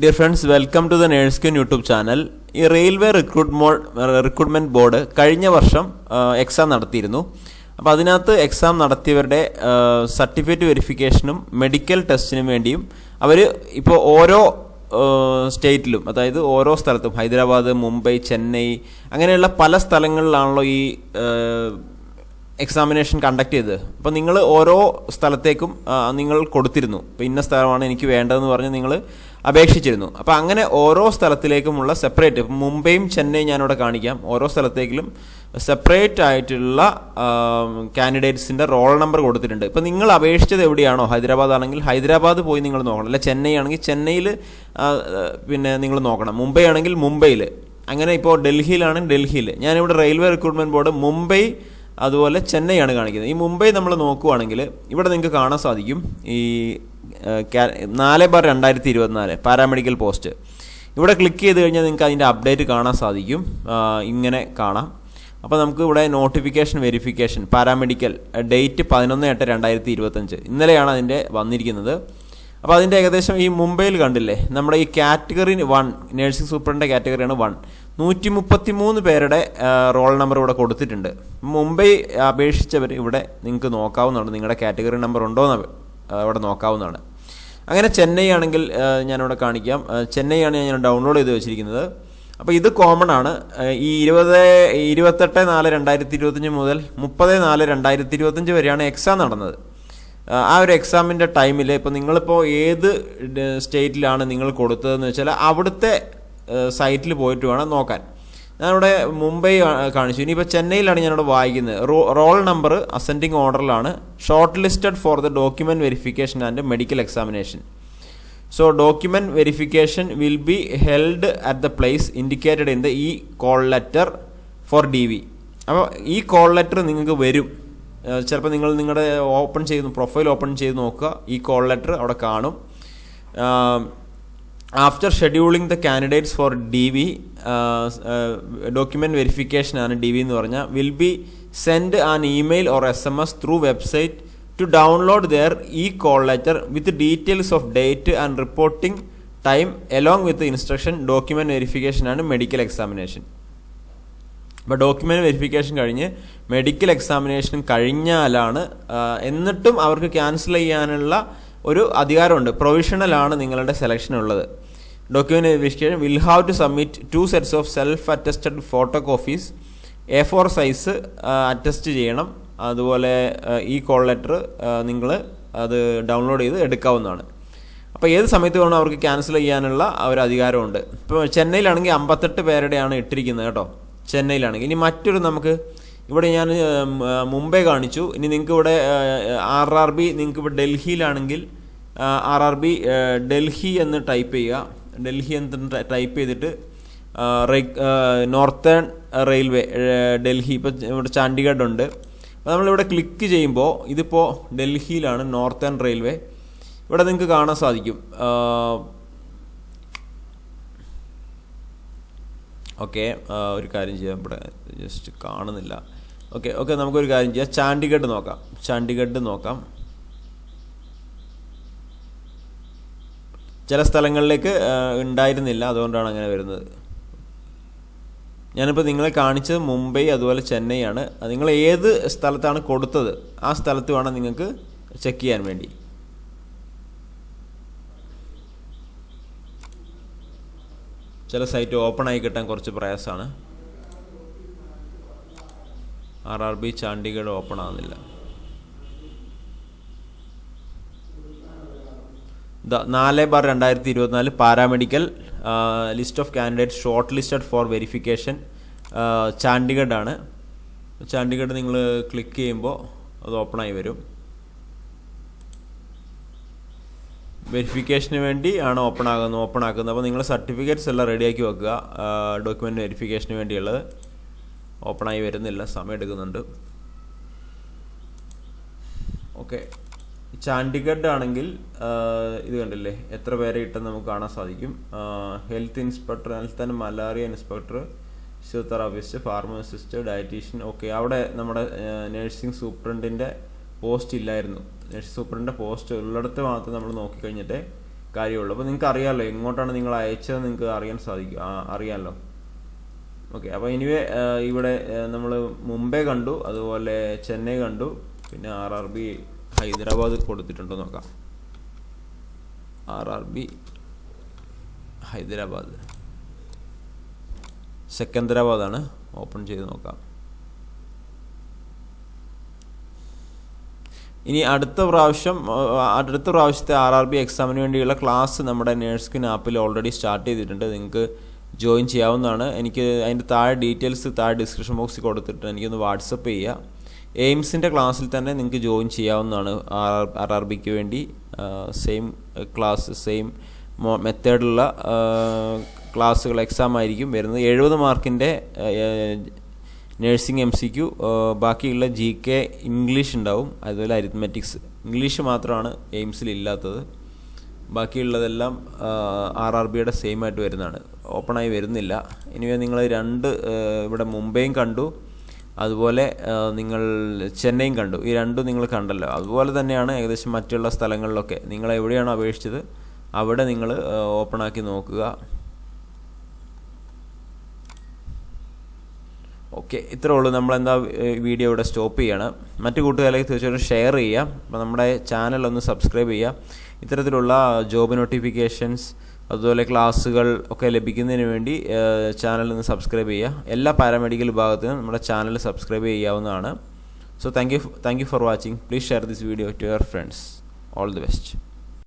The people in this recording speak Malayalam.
Dear friends welcome to the nurse queen YouTube channel ഈ റെയിൽവേ റിക്രൂട്ട്മോ റിക്രൂട്ട്മെന്റ് ബോർഡ് കഴിഞ്ഞ വർഷം എക്സാം നടത്തിയിരുന്നു. അപ്പോൾ അതിനകത്ത് എക്സാം നടത്തിയവരുടെ സർട്ടിഫിക്കറ്റ് വെരിഫിക്കേഷനും മെഡിക്കൽ ടെസ്റ്റിനും വേണ്ടിയും അവർ ഇപ്പോൾ ഓരോ സ്റ്റേറ്റിലും അതായത് ഓരോ സ്ഥലത്തും ഹൈദരാബാദ് മുംബൈ ചെന്നൈ അങ്ങനെയുള്ള പല സ്ഥലങ്ങളിലാണല്ലോ ഈ എക്സാമിനേഷൻ കണ്ടക്ട് ചെയ്തത്. അപ്പോൾ നിങ്ങൾ ഓരോ സ്ഥലത്തേക്കും നിങ്ങൾ കൊടുത്തിരുന്നു. ഇപ്പോൾ ഇന്ന സ്ഥലമാണ് എനിക്ക് വേണ്ടതെന്ന് പറഞ്ഞ് നിങ്ങൾ അപേക്ഷിച്ചിരുന്നു. അപ്പോൾ അങ്ങനെ ഓരോ സ്ഥലത്തിലേക്കുമുള്ള സെപ്പറേറ്റ് ഇപ്പം മുംബൈയും ചെന്നൈയും ഞാനിവിടെ കാണിക്കാം. ഓരോ സ്ഥലത്തേക്കിലും സെപ്പറേറ്റ് ആയിട്ടുള്ള കാൻഡിഡേറ്റ്സിന്റെ റോൾ നമ്പർ കൊടുത്തിട്ടുണ്ട്. ഇപ്പോൾ നിങ്ങൾ അപേക്ഷിച്ചത് എവിടെയാണോ? ഹൈദരാബാദ് ആണെങ്കിൽ ഹൈദരാബാദ് പോയി നിങ്ങൾ നോക്കണം. അല്ല ചെന്നൈ ആണെങ്കിൽ ചെന്നൈയിൽ പിന്നെ നിങ്ങൾ നോക്കണം. മുംബൈ ആണെങ്കിൽ മുംബൈയിൽ അങ്ങനെ ഇപ്പോൾ ഡൽഹിയിലാണെങ്കിൽ ഡൽഹിയിൽ ഞാനിവിടെ റെയിൽവേ റിക്രൂട്ട്മെന്റ് ബോർഡ് മുംബൈ അതുപോലെ ചെന്നൈയാണ് കാണിക്കുന്നത്. ഈ മുംബൈ നമ്മൾ നോക്കുവാണെങ്കിൽ ഇവിടെ നിങ്ങൾക്ക് കാണാൻ സാധിക്കും. ഈ നാല് ബാർ രണ്ടായിരത്തി ഇരുപത്തിനാല് പാരാമെഡിക്കൽ പോസ്റ്റ്. ഇവിടെ ക്ലിക്ക് ചെയ്ത് കഴിഞ്ഞാൽ നിങ്ങൾക്ക് അതിന്റെ അപ്ഡേറ്റ് കാണാൻ സാധിക്കും. ഇങ്ങനെ കാണാം. അപ്പോൾ നമുക്ക് ഇവിടെ നോട്ടിഫിക്കേഷൻ വെരിഫിക്കേഷൻ പാരാമെഡിക്കൽ ഡേറ്റ് പതിനൊന്ന് എട്ട് രണ്ടായിരത്തി ഇരുപത്തഞ്ച് ഇന്നലെയാണ് അതിന്റെ വന്നിരിക്കുന്നത്. അപ്പോൾ അതിന്റെ ഏകദേശം ഈ മുംബൈയിൽ കണ്ടില്ലേ? നമ്മുടെ ഈ കാറ്റഗറി വൺ നേഴ്സിംഗ് സൂപ്രണ്ടിന്റെ കാറ്റഗറിയാണ് വൺ. നൂറ്റി മുപ്പത്തി മൂന്ന് പേരുടെ റോൾ നമ്പർ ഇവിടെ കൊടുത്തിട്ടുണ്ട്. മുംബൈ അപേക്ഷിച്ചവർ ഇവിടെ നിങ്ങൾക്ക് നോക്കാവുന്നതാണ് നിങ്ങളുടെ കാറ്റഗറി നമ്പർ ഉണ്ടോ ഇവിടെ നോക്കാവുന്നതാണ്. അങ്ങനെ ചെന്നൈ ആണെങ്കിൽ ഞാനിവിടെ കാണിക്കാം. ചെന്നൈയാണ് ഞാൻ ഡൗൺലോഡ് ചെയ്ത് വെച്ചിരിക്കുന്നത്. അപ്പോൾ ഇത് കോമൺ ആണ്. ഈ ഇരുപത് ഇരുപത്തെട്ട് നാല് രണ്ടായിരത്തി ഇരുപത്തഞ്ച് മുതൽ മുപ്പത് നാല് രണ്ടായിരത്തി ഇരുപത്തഞ്ച് വരെയാണ് എക്സാം നടന്നത്. ആ ഒരു എക്സാമിന്റെ ടൈമിൽ ഇപ്പോൾ നിങ്ങളിപ്പോൾ ഏത് സ്റ്റേറ്റിലാണ് നിങ്ങൾ കൊടുത്തതെന്ന് വെച്ചാൽ അവിടുത്തെ സൈറ്റിൽ പോയിട്ട് വേണം നോക്കാൻ. ഞാനിവിടെ മുംബൈ കാണിച്ചു. ഇനിയിപ്പോൾ ചെന്നൈയിലാണ് ഞാനിവിടെ വായിക്കുന്നത്. Roll number ascending ഓർഡറിലാണ്. Short listed for the document verification and medical examination so document verification will be held at the place indicated in the ഈ call letter for D V അപ്പോൾ ഈ കോൾ ലെറ്റർ നിങ്ങൾക്ക് വരും. ചിലപ്പോൾ നിങ്ങൾ നിങ്ങളുടെ ഓപ്പൺ ചെയ്ത് പ്രൊഫൈൽ ഓപ്പൺ ചെയ്ത് നോക്കുക. ഈ കോൾ ലെറ്റർ അവിടെ കാണും. After scheduling the candidates for D V document വെരിഫിക്കേഷനാണ് D V എന്ന് പറഞ്ഞാൽ will be send an email or S M S through website to download there ഈ call letter with details of date and reporting time along with instruction document വെരിഫിക്കേഷനാണ് medical examination അപ്പോൾ ഡോക്യുമെന്റ് വെരിഫിക്കേഷൻ കഴിഞ്ഞ് മെഡിക്കൽ എക്സാമിനേഷൻ കഴിഞ്ഞാലാണ് എന്നിട്ടും അവർക്ക് ക്യാൻസൽ ചെയ്യാനുള്ള ഒരു അധികാരമുണ്ട്. പ്രൊവിഷണലാണ് നിങ്ങളുടെ സെലക്ഷൻ ഉള്ളത്. Verification will have to submit two sets of self attested photo copies A four size attest ചെയ്യണം. അതുപോലെ ഈ കോൾ ലെറ്റർ നിങ്ങൾ അത് ഡൗൺലോഡ് ചെയ്ത് എടുക്കാവുന്നതാണ്. അപ്പോൾ ഏത് സമയത്ത് വേണം അവർക്ക് ക്യാൻസൽ ചെയ്യാനുള്ള ഒരു അധികാരമുണ്ട്. ഇപ്പോൾ ചെന്നൈയിലാണെങ്കിൽ അമ്പത്തെട്ട് പേരുടെയാണ് ഇട്ടിരിക്കുന്നത് കേട്ടോ. ചെന്നൈയിലാണെങ്കിൽ. ഇനി മറ്റൊരു നമുക്ക് ഇവിടെ ഞാൻ മുംബൈ കാണിച്ചു. ഇനി നിങ്ങൾക്ക് ഇവിടെ ആർ ആർ ബി നിങ്ങൾക്ക് ഇപ്പോൾ ഡൽഹിയിലാണെങ്കിൽ ആർ ആർ ബി ഡൽഹി എന്ന് ടൈപ്പ് ചെയ്യുക. ഡൽഹി എന്ന് ടൈപ്പ് ചെയ്തിട്ട് നോർത്തേൺ റെയിൽവേ ഡൽഹി. ഇപ്പോൾ ഇവിടെ ചണ്ഡീഗഡ് ഉണ്ട്. അപ്പോൾ നമ്മളിവിടെ ക്ലിക്ക് ചെയ്യുമ്പോൾ ഇതിപ്പോൾ ഡൽഹിയിലാണ് നോർത്തേൺ റെയിൽവേ ഇവിടെ നിങ്ങൾക്ക് കാണാൻ സാധിക്കും. ഓക്കെ ഒരു കാര്യം ചെയ്യാം. ഇവിടെ ജസ്റ്റ് കാണുന്നില്ല. ഓക്കെ ഓക്കെ നമുക്കൊരു കാര്യം ചെയ്യാം. ചാണ്ഡിഗഡ് നോക്കാം. ചാണ്ഡിഗഡ് നോക്കാം. ചില സ്ഥലങ്ങളിലേക്ക് ഉണ്ടായിരുന്നില്ല. അതുകൊണ്ടാണ് അങ്ങനെ വരുന്നത്. ഞാനിപ്പോൾ നിങ്ങളെ കാണിച്ചത് മുംബൈ അതുപോലെ ചെന്നൈ ആണ് നിങ്ങൾ ഏത് സ്ഥലത്താണ് കൊടുത്തത്? ആ സ്ഥലത്ത് വേണം നിങ്ങൾക്ക് ചെക്ക് ചെയ്യാൻ വേണ്ടി. ചില സൈറ്റ് ഓപ്പൺ ആയി കിട്ടാൻ കുറച്ച് പ്രയാസമാണ്. R R B Chandigarh open ആകുന്നില്ല നാല് ബാർ രണ്ടായിരത്തി ഇരുപത്തിനാല് paramedical list of candidate short listed for verification Chandigarh ആണ്. ചാണ്ടിഗഡ് നിങ്ങൾ ക്ലിക്ക് ചെയ്യുമ്പോൾ അത് ഓപ്പൺ ആയി വരും. വെരിഫിക്കേഷന് വേണ്ടി ആണ് ഓപ്പൺ ആകുന്നത് ഓപ്പൺ ആക്കുന്നത്. അപ്പോൾ നിങ്ങൾ സർട്ടിഫിക്കറ്റ്സ് എല്ലാം റെഡിയാക്കി വെക്കുക. ഡോക്യുമെന്റ് വെരിഫിക്കേഷന് വേണ്ടിയുള്ളത് ഓപ്പൺ ആയി വരുന്നില്ല സമയം എടുക്കുന്നുണ്ട്. ഓക്കെ ചാണ്ഡീഗഡ് ആണെങ്കിൽ ഇത് കണ്ടില്ലേ? എത്ര പേരെ ഇട്ടെന്ന് നമുക്ക് കാണാൻ സാധിക്കും. Health inspector health and malaria inspector physiotherapist pharmacist dietician okay അവിടെ നമ്മുടെ നഴ്സിംഗ് സൂപ്രണ്ടിന്റെ പോസ്റ്റ് ഇല്ലായിരുന്നു. നഴ്സിംഗ് സൂപ്രണ്ടിന്റെ പോസ്റ്റ് ഉള്ളിടത്ത് മാത്രം നമ്മൾ നോക്കിക്കഴിഞ്ഞിട്ടേ കാര്യമുള്ളൂ. അപ്പോൾ നിങ്ങൾക്ക് അറിയാമല്ലോ എങ്ങോട്ടാണ് നിങ്ങൾ അയച്ചത് നിങ്ങൾക്ക് അറിയാൻ സാധിക്കും. അറിയാമല്ലോ ഓക്കെ അപ്പോൾ ഇനിവേ ഇവിടെ നമ്മൾ മുംബൈ കണ്ടു. അതുപോലെ ചെന്നൈ കണ്ടു. പിന്നെ ആർ ആർ ബി ഹൈദരാബാദ് കൊടുത്തിട്ടുണ്ടോ നോക്കാം. R R B Hyderabad. സെക്കന്ദരാബാദാണ്. Open ചെയ്ത് നോക്കാം. ഇനി അടുത്ത പ്രാവശ്യം അടുത്ത പ്രാവശ്യത്തെ ആർ ആർ ബി എക്സാമിന് വേണ്ടിയുള്ള ക്ലാസ് നമ്മുടെ നേഴ്സ്കിൻ ആപ്പിൽ ഓൾറെഡി സ്റ്റാർട്ട് ചെയ്തിട്ടുണ്ട്. നിങ്ങൾക്ക് ജോയിൻ ചെയ്യാവുന്നതാണ്. എനിക്ക് അതിന്റെ താഴെ ഡീറ്റെയിൽസ് താഴെ ഡിസ്ക്രിപ്ഷൻ ബോക്സിൽ കൊടുത്തിട്ട് എനിക്കൊന്ന് വാട്സപ്പ് ചെയ്യുക എയിംസിന്റെ ക്ലാസ്സിൽ തന്നെ നിങ്ങൾക്ക് ജോയിൻ ചെയ്യാവുന്നതാണ് ആർ ആർ ആർ ബിക്ക് വേണ്ടി. സെയിം ക്ലാസ് സെയിം മെത്തേഡുള്ള ക്ലാസ്സുകൾ എക്സാം ആയിരിക്കും വരുന്നത്. എഴുപത് മാർക്കിന്റെ നഴ്സിംഗ് എം സി ക്യു ബാക്കിയുള്ള ജി കെ ഇംഗ്ലീഷ് ഉണ്ടാവും. അതുപോലെ അരിത്മെറ്റിക്സ് ഇംഗ്ലീഷ് മാത്രമാണ് എയിംസിൽ ഇല്ലാത്തത്. ബാക്കിയുള്ളതെല്ലാം ആർ ആർ ബിയുടെ സെയിം ആയിട്ട് വരുന്നതാണ്. ഓപ്പണായി വരുന്നില്ല. ഇനി നിങ്ങൾ രണ്ട് ഇവിടെ മുംബൈയും കണ്ടു. അതുപോലെ നിങ്ങൾ ചെന്നൈയും കണ്ടു. ഈ രണ്ടും നിങ്ങൾ കണ്ടല്ലോ. അതുപോലെ തന്നെയാണ് ഏകദേശം മറ്റുള്ള സ്ഥലങ്ങളിലൊക്കെ. നിങ്ങൾ എവിടെയാണോ അപേക്ഷിച്ചത് അവിടെ നിങ്ങൾ ഓപ്പൺ ആക്കി നോക്കുക. ഓക്കെ ഇത്രേ ഉള്ളൂ. നമ്മളെന്താ വീഡിയോ ഇവിടെ സ്റ്റോപ്പ് ചെയ്യണം. മറ്റു കൂട്ടുകാരിലേക്ക് തീർച്ചയായിട്ടും ഷെയർ ചെയ്യാം അപ്പോൾ നമ്മുടെ ചാനൽ ഒന്ന് സബ്സ്ക്രൈബ് ചെയ്യുക. ഇത്തരത്തിലുള്ള ജോബ് നോട്ടിഫിക്കേഷൻസ് അതുപോലെ ക്ലാസ്സുകൾ ഒക്കെ ലഭിക്കുന്നതിന് വേണ്ടി ചാനൽ ഒന്ന് സബ്സ്ക്രൈബ് ചെയ്യുക. എല്ലാ പാരാമെഡിക്കൽ വിഭാഗത്തിനും നമ്മുടെ ചാനൽ സബ്സ്ക്രൈബ് ചെയ്യാവുന്നതാണ്. So thank you thank you for watching please share this video to your friends all the best